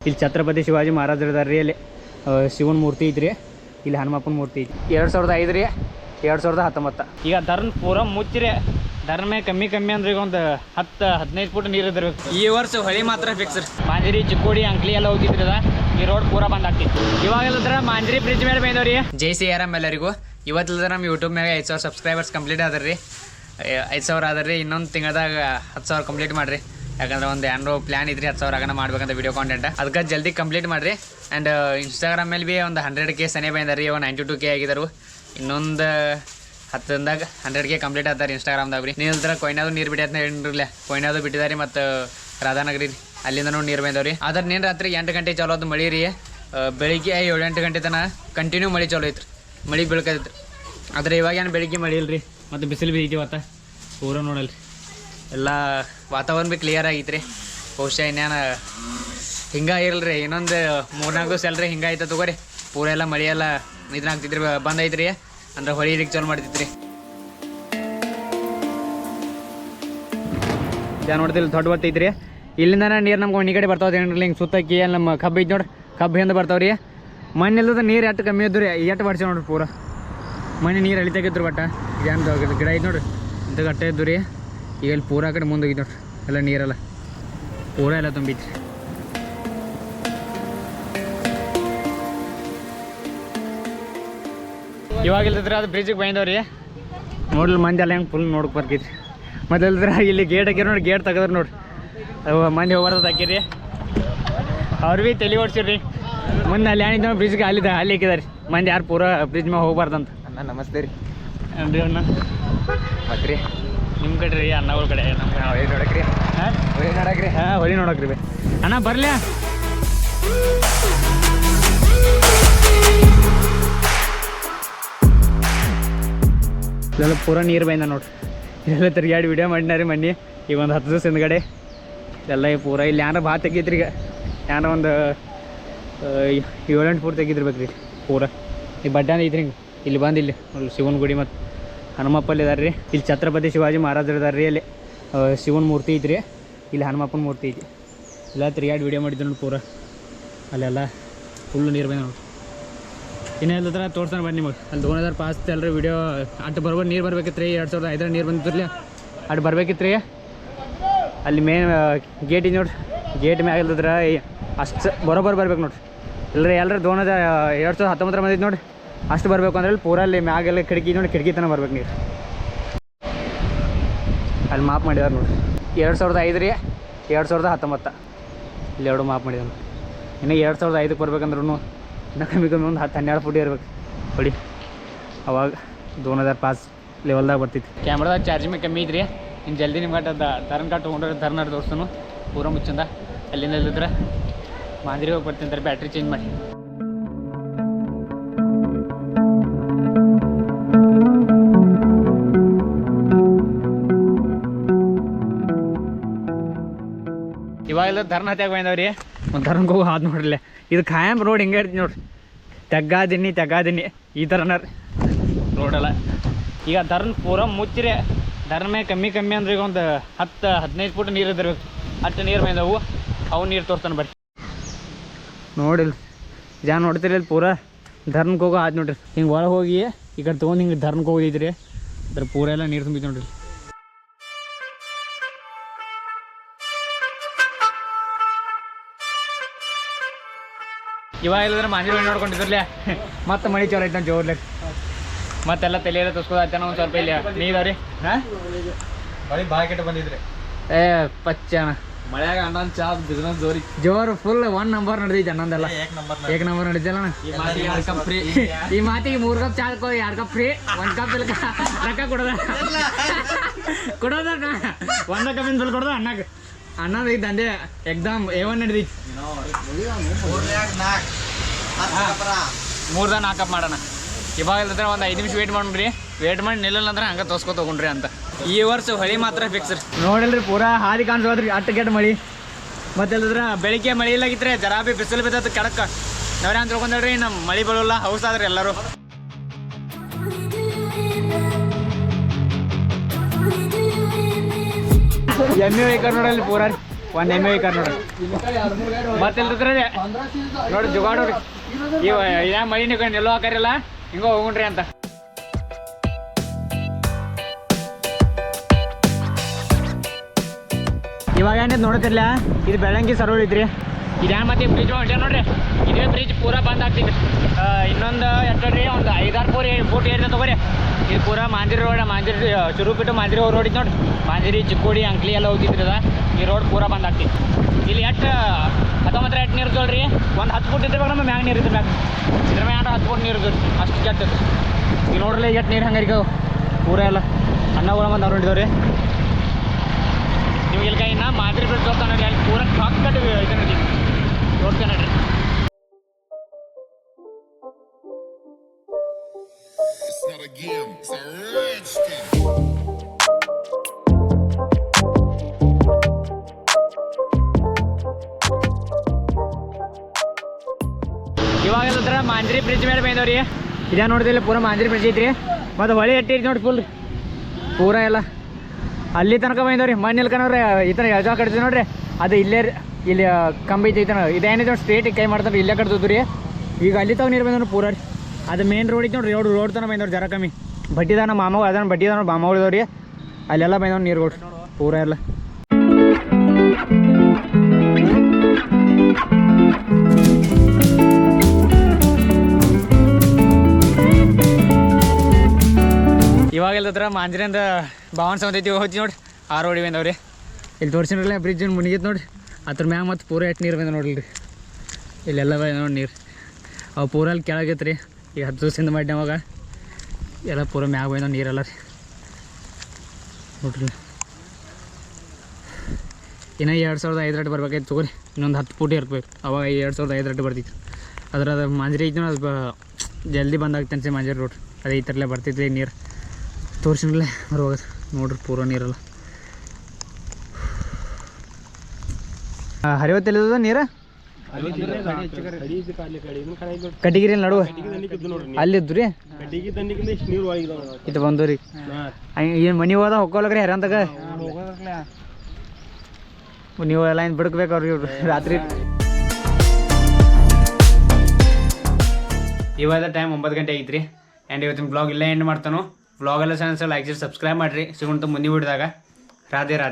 ಇಲ್ಲಿ ಛತ್ರಪತಿ ಶಿವಾಜಿ ಮಹಾರಾಜರು ಇದಾರೆ ರೀ ಇಲ್ಲಿ ಆ, ಶಿವನ ಮೂರ್ತಿ ಐತ್ರಿ ಇಲ್ಲಿ ಹನುಮಪ್ಪನ ಮೂರ್ತಿ ಐತಿ ಎರಡು ಸಾವಿರದ ಐದು ರೀ ಎರಡು ಸಾವಿರದ ಹತ್ತೊಂಬತ್ತು. ಈಗ ಧರ್ಮ ಪೂರ ಮುಚ್ಚಿರಿ. ಧರ್ಮ ಕಮ್ಮಿ ಕಮ್ಮಿ ಅಂದ್ರೆ ಈಗ ಒಂದು ಹತ್ತು ಹದಿನೈದು ಫುಟ್ ನೀರು ಇದ್ರು ಈ ವರ್ಷ ಹೊಳಿ ಮಾತ್ರ ಫಿಕ್ಸ್ ರೀ. ಮಾಂಜರಿ ಚಿಕ್ಕೋಡಿ ಅಂಕ್ಲಿ ಎಲ್ಲ ಹೋಗಿದ್ರಿ ಅದ. ಈ ರೋಡ್ ಪೂರ ಬಂದ್ ಆಗ್ತಿತ್ತು. ಇವಾಗೆಲ್ಲದ್ರ ಮಾಂಜರಿ ಬ್ರಿಡ್ಜ್ ಮೇಲೆ ಬಂದವ್ರಿ. ಜೈ ಸಿ ಆರಾಮ್ ಎಲ್ಲರಿಗೂ. ಇವತ್ತಿಲ್ಲದ್ರ ನಮ್ಮ ಯೂಟ್ಯೂಬ್ ಮ್ಯಾಗ ಐದು ಸಾವಿರ ಸಬ್ಸ್ಕ್ರೈಬರ್ಸ್ ಕಂಪ್ಲೀಟ್ ಆದ್ರಿ ರೀ ಐದು ಸಾವಿರ ಆದ್ರಿ ರೀ ಇನ್ನೊಂದು ತಿಂಗಳದಾಗ ಹತ್ತು ಸಾವಿರ ಕಂಪ್ಲೀಟ್ ಮಾಡಿರಿ. ಯಾಕಂದ್ರೆ ಒಂದು ಏನೋ ಪ್ಲಾನ್ ಇದ್ರಿ ಹತ್ತು ಸಾವಿರ ಆಗನ ಮಾಡ್ಬೇಕಂತ ವಿಡಿಯೋ ಕಾಂಟೆಂಟ್ ಅದಕ್ಕೆ ಜಲ್ದಿ ಕಂಪ್ಲೀಟ್ ಮಾಡಿರಿ. ಆ್ಯಂಡ್ ಇನ್ಸ್ಟಾಗ್ರಾಮ್ ಮೇಲೆ ಭೀ ಒಂದು ಹಂಡ್ರೆಡ್ ಕೆ ಸನೇ ಬಂದಾರಿ ಒಂದು ನೈಂಟಿ ಟು ಕೆ ಆಗಿದ್ದಾರೆ ಇನ್ನೊಂದು ಹತ್ತಂದಾಗ ಹಂಡ್ರೆಡ್ ಕೆ ಕಂಪ್ಲೀಟ್ ಆಗ್ತಾರೆ ಇನ್ಸ್ಟಾಗ್ರಾಮ್ದಾಗ ರೀ ನೀವು ಇಲ್ದ್ರ ಕೊಯ್ನಾದು ನೀರು ಅಂತ ಹೇಳಿರಲಿಲ್ಲ ಕೊಯ್ನಾದು ಬಿಟ್ಟಿದ್ದಾರೆ ಮತ್ತು ರಾಧಾನಗರಿ ರೀ. ಅಲ್ಲಿಂದ ನೋಡಿ ನೀರು ಬಂದವ್ರಿ. ಆದ್ರೆ ನೀನು ರಾತ್ರಿ ಎಂಟು ಗಂಟೆ ಚಲೋ ಅದು ಮಳೆ ರೀ. ಆ, ಬೆಳಿಗ್ಗೆ ಏಳು ಗಂಟೆ ತನಕ ಕಂಟಿನ್ಯೂ ಮಳೆ ಚಲೋ ಐತ್ರಿ. ಮಳೆ ಬೀಳ್ಕೈತ್ರಿ ಆದರೆ ಇವಾಗ ಏನು ಬೆಳಿಗ್ಗೆ ಮಳಿ ಇಲ್ರಿ. ಮತ್ತು ಬಿಸಿಲು ಬೀತಿ ಇವತ್ತ. ಪೂರ ನೋಡಲ್ರಿ. ಎಲ್ಲ ವಾತಾವರಣ ಭೀ ಕ್ಲಿಯರ್ ಆಗೈತ್ರಿ. ಬಹುಶಃ ಇನ್ನೇನು ಹಿಂಗೆ ಇರಲ್ರಿ, ಇನ್ನೊಂದು ಮೂರ್ನಾಲ್ಕು ದಿವಸ ಅಲ್ರಿ ಹಿಂಗೆ ಆಯ್ತು ತಗೋರಿ. ಪೂರ ಎಲ್ಲ ಮಳೆ ಎಲ್ಲ ಇದನ್ನಾಗ್ತಿದ್ರಿ ಬಂದೈತ್ರಿ ಅಂದ್ರೆ ಹೊಳಿ ಇದಕ್ಕೆ ಚಾಲು ಮಾಡ್ತಿದ್ರಿ ನೋಡ್ತಿಲ್ಲ ದೊಡ್ಡ ಬತ್ತ ಐತ್ರಿ. ಇಲ್ಲಿಂದ ನೀರು ನಮ್ಗೆ ಈ ಕಡೆ ಬರ್ತಾವ ಹಿಂಗೆ ಸುತ್ತಕ್ಕಿ ಅಲ್ಲಿ ನಮ್ಮ ಕಬ್ಬು ಐತಿ ನೋಡ್ರಿ. ಕಬ್ಬು ಹಿಂದೆ ಬರ್ತಾವ್ರಿ. ಮಣ್ಣು ಇಲ್ಲದ ನೀರು ಎಷ್ಟು ಕಮ್ಮಿ ಇದ್ದು ರೀ ಎಷ್ಟು ಬರ್ಸಿ ನೋಡ್ರಿ ಪೂರ. ಮನೆ ನೀರು ಅಳಿತಾಗಿದ್ರು ಬಟ್ಟ ಏನು ಗಿಡ ಐತೆ ನೋಡ್ರಿ ಇಂಥ ಗಟ್ಟೆ ಇದ್ದು ರೀ ಈಗ ಇಲ್ಲಿ ಪೂರ ಕಡೆ ಮುಂದೆ ಹೋಗಿದ್ದು ನೋಡ್ರಿ. ಎಲ್ಲ ನೀರೆಲ್ಲ. ಪೂರ ಎಲ್ಲ ತುಂಬಿತ್ರಿ ಇವಾಗ ಇಲ್ದಿದ್ರೆ ಅದು ಬ್ರಿಡ್ಜಿಗೆ ಬೈಂದವ್ರಿ. ನೋಡ್ಲಿ ಮಂದಿ ಎಲ್ಲ ಹೆಂಗೆ ಫುಲ್ ನೋಡಕ್ ಬರ್ತಿದ್ರಿ. ಮತ್ತೆ ಇಲ್ದ್ರೆ ಇಲ್ಲಿ ಗೇಟ್ ಹಾಕಿರಿ ನೋಡಿ ಗೇಟ್ ತೆಗದ್ರು ನೋಡ್ರಿ. ಮಂದಿ ಹೋಗ್ಬಾರ್ದು ಹಾಕಿರಿ. ಅವ್ರು ಭೀ ತಲೆ ಓಡಿಸಿರಿ ಮುಂದೆ ಅಲ್ಲಿ ಏನಿದ್ದಾವೆ ಬ್ರಿಡ್ಜ್ಗೆ ಅಲ್ಲಿದ್ದ ಅಲ್ಲಿ ಹಾಕಿದಾರೆ. ಮಂದಿ ಯಾರು ಪೂರಾ ಬ್ರಿಡ್ಜ್ ಮ್ಯಾಗ ಹೋಗ್ಬಾರ್ದಂತ. ಅಣ್ಣ ನಮಸ್ತೆ ರೀ. ಅಣ್ಣ? ಮತ್ತೆ ರೀ ನಿಮ್ಮ ಕಡೆ ರೀ ಅಣ್ಣಗಳ ಕಡೆ? ಹೊಳಿ ನೋಡಕ್ರಿ. ಹಾಂ? ಹೊಳಿ ನೋಡಕ್ರಿ. ಹಾಂ ಹೊಳಿ ನೋಡಕ್ರಿ ಬೇ. ಅಣ್ಣ ಬರ್ಲ್ಯಾ? ಇದೆಲ್ಲ ಪೂರ ನೀರು ಬೈಂದ ನೋಡ್ರಿ ಇದೆಲ್ಲ ತಿರ್ಗಾಡಿ ವಿಡಿಯೋ ಮಾಡಿನಾರಿ ಮನ್ನಿ. ಈಗ ಒಂದು ಹತ್ತು ದಿವಸ ಹಿಂದ್ಗಡೆ. ಎಲ್ಲ ಈ ಪೂರ ಇಲ್ಲಿ ಯಾರ ಭಾಳ ತೆಗೀತ್ರಿ ಈಗ. ಯಾರ ಒಂದು ಏಳೆಂಟು ಪೂರ್ ತೆಗಿದಿರ್ಬೇಕು ರೀ ಪೂರ. ಈ ಬಡ್ಡಾನ ಐತ್ರಿ ಹಿಂಗೆ. ಇಲ್ಲಿ ಬಂದು ಇಲ್ಲಿ ಶಿವನ ಗುಡಿ ಮತ್ತು. ಹನುಮಪ್ಪಲ್ಲಿ ಇದಾರೆ ರೀ ಇಲ್ಲಿ ಛತ್ರಪತಿ ಶಿವಾಜಿ ಮಹಾರಾಜರು ಇದಾರೆ ರೀ ಅಲ್ಲಿ ಶಿವನ ಮೂರ್ತಿ ಐತ್ರಿ ಇಲ್ಲಿ ಹನುಮಪ್ಪನ ಮೂರ್ತಿ ಐತಿ. ಎಲ್ಲ ತಿರುಗಾಡಿ ವಿಡಿಯೋ ಮಾಡಿದ್ರು ನೋಡಿ ಪೂರ. ಅಲ್ಲೆಲ್ಲ ಫುಲ್ಲು ನೀರು ಬಂದ ನೋಡಿ. ಇನ್ನೆಲ್ಲ ಥರ ತೋರ್ಸ್ತಾನೆ ಬನ್ನಿ ನಿಮಗೆ ಅಲ್ಲಿ ದೋನ್ ಹಜಾರ್ ಪಾಸ್ ಅಲ್ರಿ ವಿಡಿಯೋ ಅಟ್ಟು ಬರ್ಬೋದು ನೀರು ಬರ್ಬೇಕಿತ್ತು ರೀ ಎರಡು ಸಾವಿರದ ಐದರ ನೀರು ಬಂದಿರಲಿ ಅಟ್ಟು ಬರ್ಬೇಕಿತ್ತು ರೀ ಅಲ್ಲಿ ಮೇನ್ ಗೇಟ್ ಇದೆ ನೋಡ್ರಿ ಗೇಟ್ ಮ್ಯಾಗ ಇಲ್ದಿದ್ರೆ ಅಷ್ಟು ಬರೋಬ್ಬರ ಬರ್ಬೇಕು ನೋಡ್ರಿ ಇಲ್ಲರಿ ಎಲ್ಲರೂ ದೋನ್ ಹಜಾರ್ ಎರಡು ಸಾವಿರದ ಹತ್ತೊಂಬತ್ತರ ಬಂದಿತ್ತು ನೋಡಿ. ಅಷ್ಟು ಬರಬೇಕು ಅಂದ್ರೆ ಅಲ್ಲಿ ಪೂರ ಅಲ್ಲಿ ಮ್ಯಾಗೆಲ್ಲ ಕಿಟಕಿ ನೋಡಿ ಕಿಟಕಿ ತನಕ ಬರ್ಬೇಕು ನೀರು ಅಲ್ಲಿ ಮಾಪ್ ಮಾಡಿದಾರೆ ನೋಡಿ. ಎರಡು ಸಾವಿರದ ಐದು ರೀ, ಎರಡು ಸಾವಿರದ ಹತ್ತೊಂಬತ್ತು. ಇಲ್ಲಿ ಎರಡು ಮಾಪ್ ಮಾಡಿದಾರೆ ಇನ್ನು ಎರಡು ಸಾವಿರದ ಐದಕ್ಕೆ ಬರ್ಬೇಕಂದ್ರೂ ಇನ್ನೂ ಕಮ್ಮಿ ಕಮ್ಮಿ ಒಂದು ಹತ್ತು ಹನ್ನೆರಡು ಫುಟ್ ಇರ್ಬೇಕು. ಹೊಡಿ. ಅವಾಗ ದೋನ್ ಹಜಾರ್ ಪಾಸ್ ಲೆವೆಲ್ದಾಗ ಬರ್ತಿತ್ತು ಕ್ಯಾಮ್ರಾದಾಗ ಚಾರ್ಜಿಂಗ್ ಕಮ್ಮಿ ಇದ್ರಿ ಇನ್ನು ಜಲ್ದಿ ನಿಮ್ಗೆ ಅಟ್ಟ ತರನ್ ಕಾಟ್ ತೊಗೊಂಡ್ರೆ ತರ್ನಾರ ತೋರಿಸ್ತಾನು ಪೂರ ಮುಚ್ಚಂದ. ಅಲ್ಲಿಂದ ಇಲ್ಲಿದ್ರೆ ಮಾಂದಿರಿ ಹೋಗಿ ಬರ್ತೀನಿ ಬ್ಯಾಟ್ರಿ ಚೇಂಜ್ ಮಾಡಿ. ಇವಾಗೆಲ್ಲ ಧರ್ನ ಹತ್ಯಾಗ ಬಂದವ್ರಿ. ಒಂದು ಧರ್ಮಕ್ಕೆ ಹೋಗಿ, ಹಾದ್ ನೋಡ್ರಲ್ಲ ಇದು ಖಾಯಂ ರೋಡ್ ಹಿಂಗೆ ಇರ್ತೀನಿ ನೋಡ್ರಿ. ತೆಗ್ಗಾದಿನಿ ತೆಗ್ಗಾದಿನಿ ಈ ಥರನ ರೋಡಲ್ಲ. ಈಗ ಧರ್ಮ ಪೂರ ಮುಚ್ಚಿರಿ. ಧರ್ಮ ಕಮ್ಮಿ ಕಮ್ಮಿ ಅಂದ್ರೆ ಈಗ ಒಂದು ಹತ್ತು, ಹದಿನೈದು ಫುಟ್ ನೀರು ಇದ್ದಿರ್ಬೇಕು. ಅಷ್ಟು ನೀರು ಬಂದವು. ಅವು ನೀರು ತೋರ್ತಾನೆ ಬರ್ರಿ. ನೋಡಿಲ್ಲ ಜಾ ನೋಡ್ತಿರಿ ಇಲ್ಲಿ ಪೂರ ಧರ್ಮಕ್ಕೆ ಹೋಗೋ ಆದ್ ನೋಡ್ರಿ. ಹಿಂಗೆ ಒಳಗೆ ಹೋಗಿ, ಈ ಕಡೆ ತೊಗೊಂಡು ಹಿಂಗೆ ಧರ್ಮಕ್ಕೆ ಹೋಗಿದ್ರಿ. ಅದ್ರ ಪೂರ ಎಲ್ಲ ನೀರು ತುಂಬಿತ್ತು ನೋಡ್ರಿ. ಇವಾಗ ಇಲ್ಲದ್ರೆ ಮಾಂಜಿ ನೋಡ್ಕೊಂಡಿದ್ರಲ್ಲ? ಮತ್ತೆ ಮಳಿ ಚಲೋ ಐತೆ ಜೋರ್ಲೆ. ಮತ್ತೆಲ್ಲ ತಲೆ ಎಲ್ಲ ತುಸ್ಕೋದಾಯ್ತಾನ ಒಂದು ಸ್ವಲ್ಪ ಇಲ್ಲಿ. ನೀವ್ರಿ ಹಾಂ? ಹೊಳಿ ಭಾಳ ಕೆಟ್ಟ ಬಂದಿದ್ರಿ. ಏ ಪಚ್ಚಣ ಮಳೆಯಾಗ ಅಣ್ಣನ ಚಾ ಬಿಸ್ನೆಸ್ ಜೋರಿ. ಜೋರು ಫುಲ್ ಒನ್ ನಂಬರ್ ನಡೆದೈತೆ ಅಣ್ಣಂದೆಲ್ಲ. ಏಕ್ ನಂಬರ್ ನಡೆದಲ್ಲ ಈ ಮಾತಿಗೆ ಮೂರ್ ಕಪ್ ಫ್ರೀ ಈ ಮಾತಿಗೆ ಮೂರು ಕಪ್ ಚಾ ಕೋ ಎರಡು ಕಪ್ ಫ್ರೀ ಒಂದು ಕಪ್ ಇಲ್ಕ ರೊಕ್ಕ ಕೊಡೋದ? ಕೊಡೋದ ಒಂದ ಕಪ್ಪಿನ ಬಿಲ್ ಕೊಡೋದ ಅಣ್ಣಗೆ? ಅನ್ನದ ಈ ದಂಧೆ ಎಕ್ಸಾಮ್ ಏ ಒನ್ ನಡೆದೈತಿ ಮೂರ್ದ ನಾಲ್ಕು ಕಪ್ ಮಾಡೋಣ. ಇವಾಗ ಇಲ್ಲದ್ರೆ ಒಂದು ಐದು ನಿಮಿಷ ವೇಟ್ ಮಾಡ್ರಿ ವೇಟ್ ಮಾಡಿ ನಿಲ್ಲಲ್ಲ ಅಂದ್ರೆ ಹಂಗೆ ತೋರ್ಸ್ಕೊ ತಗೊಂಡ್ರಿ ಅಂತ. ಈ ವರ್ಷ ಹೊಳಿ ಮಾತ್ರ ಫಿಕ್ಸ್ ರೀ. ನೋಡಿಲ್ರಿ ಪೂರಾ ಹಾದಿ ಕಾಣಿಸೋದ್ರಿ, ಅಟ್ಟ ಗೆಟ್ ಮಳಿ. ಮತ್ತೆ ಇಲ್ಲದ್ರೆ ಬೆಳಿಗ್ಗೆ ಮಳಿ ಇಲ್ಲಾಗಿದ್ರೆ ಜರಾ ಬಿ ಬಿಸಿಲು ಬಿದ್ದ ಕಡಕ. ನಾವ್ರೆ ಅಂತ ತಿಳ್ಕೊಂಡ್ರಿ ನಮ್ಮ ಮಳಿ ಬರೋಲ್ಲ, ಹೌಸ್ ಆದ್ರಿ ಎಲ್ಲರೂ. ಎಮ್ಮೆ ಬೇಕಾದ್ರೆ ನೋಡಲ್ಲಿ ಪೂರ ಒಂದು ಎಮ್ಮೆ ಒಯ್ಕಾರ ನೋಡ್ರಿ ಮತ್ತೆ ಇಲ್ದ್ರೆ ನೋಡಿ ಜುಗಾಡ್ ನೋಡ್ರಿ ಇವ ಯಾ ಮಳಿನ ಎಲ್ಲೋ ಹಾಕಾರಿಲ್ಲ ಹಿಂಗ ಹೋಗುಣ್ರಿ ಅಂತ. ಇವಾಗ ಏನಿದ್ ನೋಡ್ತಿರ್ಲ? ಇದು ಬೆಳಂಗಿ ಸರೋವರ ಇದ್ಯಾನ್ ಮತ್ತೆ ಬ್ರಿಡ್ಜ್ ಹೊಂಟೆ ನೋಡ್ರಿ. ಇದೇ ಬ್ರಿಡ್ಜ್ ಪೂರಾ ಬಂದ್ ಇನ್ನೊಂದು ಆ, ಇನ್ನೊಂದು ಎಷ್ಟೇ ಒಂದು ಐದಾರು ಪೂರಿ ಫೋಟ್ ಏರಿದೆ ತಗೋರಿ. ಇದು ಪೂರಾ ಮಾಂದಿರಿ ರೋಡ್ ಮಾಂದಿರಿ ಶುರು ಬಿಟ್ಟು ಮಾಂದಿರಿ ರೋಡ್ ಐತಿ ನೋಡ್ರಿ. ಮಾಂದಿರಿ ಚಿಕ್ಕೋಡಿ ಅಂಕ್ಲಿ ಎಲ್ಲ ಹೋಗಿದ್ರಿ ಅದ. ಈ ರೋಡ್ ಪೂರ ಬಂದ್ ಆಗ್ತಿತ್ತು ಇಲ್ಲಿ ಎಷ್ಟು ಹತ್ತೊಂಬತ್ತರ ಎಷ್ಟು ನೀರು ತೊಳ್ರಿ ಒಂದು ಹತ್ತು ಫುಟ್ ಇದ್ರೆ ನಮ್ಮ ಮ್ಯಾಗ ನೀರು ಇದ್ರ ಮ್ಯಾಗ. ಇದ್ರ ಮ್ಯಾಗ ಹತ್ತು ಫುಟ್ ನೀರು ಅಷ್ಟು ಕೆಟ್ಟ ಈಗ ನೋಡ್ರಿ ಎಷ್ಟು ನೀರು ಹಂಗಾರಿಗ ಪೂರ ಎಲ್ಲ. ಅನ್ನಗಳು ಬಂದು ಅವ್ರು ಹಿಡಿದವ್ರಿ ನಿಮ್ಗೆ ಇಲ್ಲಿ ಕೈನ ಮಾದರಿ ಬಿಟ್ಟು ತೋರ್ತಾನೆ ನೋಡ್ರಿ ಅಲ್ಲಿ ಪೂರ ಕಾಕ್ಕಟ್ಟು ಐತೆ ನೋಡಿ It's it's. ಇವಾಗ ಎಲ್ಲದ್ರ ಮಾಂಜರಿ ಬ್ರಿಡ್ಜ್ ಮೇಲೆ ಬೈದವ್ರಿ ಇದ ನೋಡಿದಿಲ್ಲ ಪೂರ ಮಾಂಜರಿ ಬ್ರಿಡ್ಜ್ ಐತ್ರಿ. ಮತ್ತೆ ಹೊಳಿ ಎಟ್ಟಿ ನೋಡ್ರಿ ನೋಡಿ ಫುಲ್ ಪೂರ ಎಲ್ಲ. ಅಲ್ಲಿ ತನಕ ಬಂದವ್ರಿ ಮಣ್ಣು ಇಲ್ಕನವ್ರಿ ಈ ಥರ ಯಜಾ ಕಟ್ತೀವಿ ನೋಡ್ರಿ. ಅದು ಇಲ್ಲೇ. ಇಲ್ಲಿ ಕಂಬ ಐತಿ ಐತನ ಇದೇನಿದೆ ಸ್ಟ್ರೇಟ್ ಕೈ ಮಾಡ್ತಾರೆ, ಇಲ್ಲೇ ಕಟ್ತದ್ರಿ ರೀ. ಈಗ ಅಲ್ಲಿ ತಗ ನೀರು ಬಂದವ್ರಿ ಪೂರ. ಅದು ಮೇನ್ ರೋಡ್ ಇತ್ತು ನೋಡ್ರಿ ರೋಡ್ ರೋಡ್ ತನಕ ಬಂದವ್ರು ಜರ ಕಮ್ಮಿ. ಬಡ್ಡಿದಾನ ಮಾಮ ಅದನ್ನ ಬಡ್ಡಿದಾನ ಮಾಮ ಉಳಿದವ್ರಿ ಅಲ್ಲೆಲ್ಲ ನೀರು ನೀರುಗಳು ಪೂರ ಎಲ್ಲ. ಇವಾಗ ಇಲ್ಲದ್ರ ಮಾಂಜರಿಂದ ಭಾವನ ಸೌಂದೈತಿ ಹೋಗ್ತಿ ನೋಡಿ. ಆ ರೋಡಿ ಬಂದವ್ರಿ. ಇಲ್ಲಿ ತೋರಿಸಿದ್ರಲ್ಲ ಬ್ರಿಡ್ಜ್ ಮುನಿಗಿತ್ತು ನೋಡ್ರಿ ಅದ್ರ ಮ್ಯಾಗ ಮತ್ತು ಪೂರ ಎಟ್ಟು ನೀರು ಬಂದ ನೋಡ್ರಿ. ಇಲ್ಲೆಲ್ಲ ಬಂದ ನೋಡಿ ನೀರು. ಅವು ಪೂರ ಅಲ್ಲಿ ಕೆಳಗೈತೆ ರೀ ಈಗ ಹತ್ತು ದಿವಸದಿಂದ ಮಾಡಿ ಅವಾಗ. ಎಲ್ಲ ಪೂರ ಮ್ಯಾಗ ಬಂದ ನೀರೆಲ್ಲ ರೀ. ನೋಡ್ರಿ. ಇನ್ನು ಎರಡು ಸಾವಿರದ ಐದು ರೇಟ್ ಬರ್ಬೇಕಾಯ್ತು ತಗೋರಿ. ಇನ್ನೊಂದು ಹತ್ತು ಫೂಟಿ ಇರ್ಬೇಕು. ಅವಾಗ ಎರಡು ಸಾವಿರದ ಐದು ರೇಟ್ ಬರ್ತಿತ್ತು. ಅದ್ರ ಅದು ಮಾಂಜರಿ ಐತಿ ಅದು ಜಲ್ದಿ ಬಂದಾಗ್ತಂತೆ ಮಾಂಜರಿ ರೋಡ್. ಅದೇ ಈ ಥರಲ್ಲೇ ಬರ್ತಿತ್ತು ನೀರು. ತೋರ್ಸಿನಲ್ಲೇ ಹೋಗೋದು ನೋಡ್ರಿ ಪೂರ ನೀರಲ್ಲ. ಹರಿವತ್ತಿಲ್ಲದ ನೀರ? ಕಟ್ಟಿಗಿರಿ ನಡುವೆ. ಅಲ್ಲಿದ್ದು ರೀ ಇದು ಬಂದೂರಿ. ಏನು ಮನೆ ಹೋದ ಹೊಕ್ಕೋಲಕ್ರಿ ಹೆರಂತಾಗ ನೀವು ಎಲ್ಲ ಏನು ಬಿಡ್ಬೇಕು ಅವ್ರಿಗೆ ರಾತ್ರಿ. ಇವಾಗ ಟೈಮ್ ಒಂಬತ್ತು ಗಂಟೆ ಐತ್ರಿ. ಆ್ಯಂಡ್ ಇವತ್ತಿನ ಬ್ಲಾಗ್ ಇಲ್ಲೇ ಎಂಡ್ ಮಾಡ್ತಾನು. ಬ್ಲಾಗ್ ಎಲ್ಲ ಸಣ್ಣ ಲೈಕ್ ಸಬ್ಸ್ಕ್ರೈಬ್ ಮಾಡಿರಿ. ಸಿಗುಂತ ಮುಂದೆ ಬಿಡಿದಾಗ ರಾಧೆ ರಾಧೆ.